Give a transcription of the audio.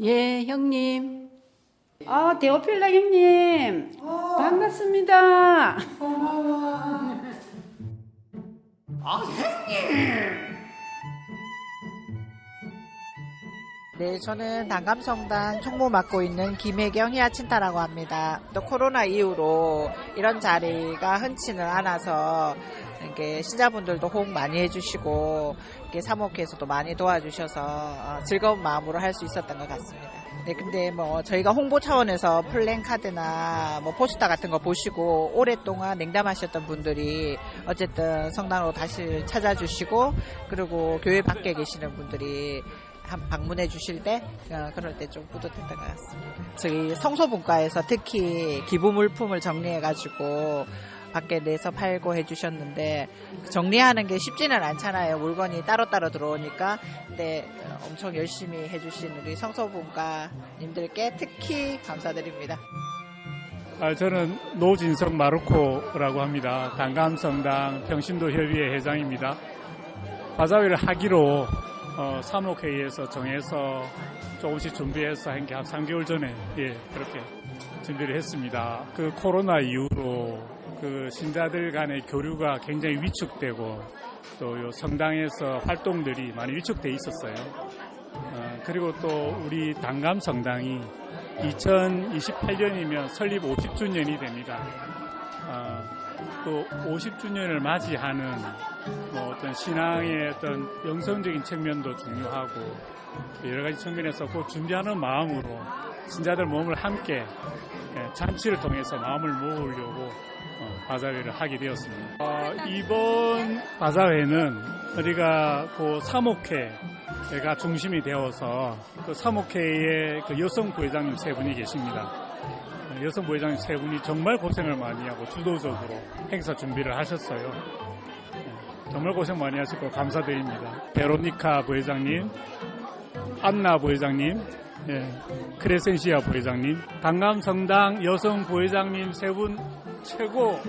예, 형님. 아, 데오필라 형님. 반갑습니다. 네, 저는 단감성당 총무 맡고 있는 김혜경 희아친타라고 합니다. 또 코로나 이후로 이런 자리가 흔치는 않아서 이렇게 신자분들도 호응 많이 해주시고 이렇게 사목회에서도 많이 도와주셔서 어, 즐거운 마음으로 할 수 있었던 것 같습니다. 네, 근데 뭐 저희가 홍보 차원에서 플랜카드나 뭐 포스터 같은 거 보시고 오랫동안 냉담하셨던 분들이 어쨌든 성당으로 다시 찾아주시고 그리고 교회 밖에 계시는 분들이 한 방문해 주실 때 어, 그럴 때 좀 뿌듯했던 것 같습니다. 저희 성소분과에서 특히 기부 물품을 정리해 가지고 밖에 내서 팔고 해주셨는데 정리하는 게 쉽지는 않잖아요. 물건이 따로따로 들어오니까 근데 어, 엄청 열심히 해주신 우리 성소분과님들께 특히 감사드립니다. 아, 저는 노진석 마르코라고 합니다. 단감성당 평신도 협의회 회장입니다. 바자회를 하기로 어, 사목회의에서 정해서 조금씩 준비해서 한 게 한 3개월 전에 예, 그렇게 준비를 했습니다. 그 코로나 이후로 그 신자들 간의 교류가 굉장히 위축되고 또요 성당에서 활동들이 많이 위축돼 있었어요. 어, 그리고 또 우리 단감 성당이 2028년이면 설립 50주년이 됩니다. 어, 또 50주년을 맞이하는 뭐 어떤 신앙의 어떤 영성적인 측면도 중요하고 여러 가지 측면에서 그 준비하는 마음으로 신자들 몸을 함께 예, 잔치를 통해서 마음을 모으려고 어, 바자회를 하게 되었습니다. 어, 이번 바자회는 우리가 그 사목회가 중심이 되어서 그 사목회의 그 여성 부회장님 세 분이 계십니다. 어, 여성 부회장님 세 분이 정말 고생을 많이 하고 주도적으로 행사 준비를 하셨어요. 예, 정말 고생 많이 하셨고 감사드립니다. 베로니카 부회장님, 안나 부회장님, 예, 크레센시아 부회장님, 강감성당 여성 부회장님 세 분 최고